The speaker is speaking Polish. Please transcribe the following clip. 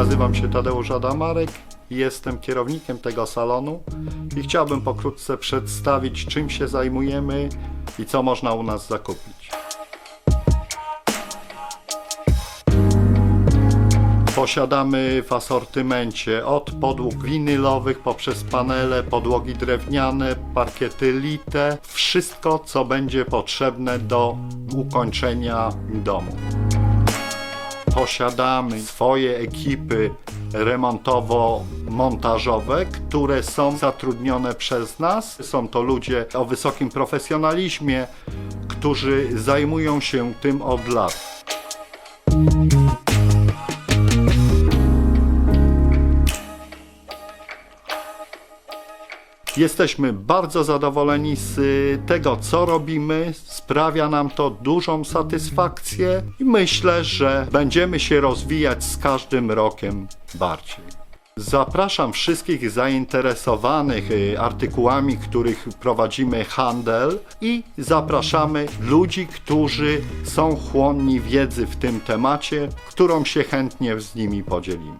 Nazywam się Tadeusz Adamarek, jestem kierownikiem tego salonu i chciałbym pokrótce przedstawić, czym się zajmujemy i co można u nas zakupić. Posiadamy w asortymencie od podłóg winylowych poprzez panele, podłogi drewniane, parkiety lite, wszystko co będzie potrzebne do ukończenia domu. Posiadamy swoje ekipy remontowo-montażowe, które są zatrudnione przez nas. Są to ludzie o wysokim profesjonalizmie, którzy zajmują się tym od lat. Jesteśmy bardzo zadowoleni z y, tego, co robimy. Sprawia nam to dużą satysfakcję i myślę, że będziemy się rozwijać z każdym rokiem bardziej. Zapraszam wszystkich zainteresowanych y, artykułami, których prowadzimy handel i zapraszamy ludzi, którzy są chłonni wiedzy w tym temacie, którą się chętnie z nimi podzielimy.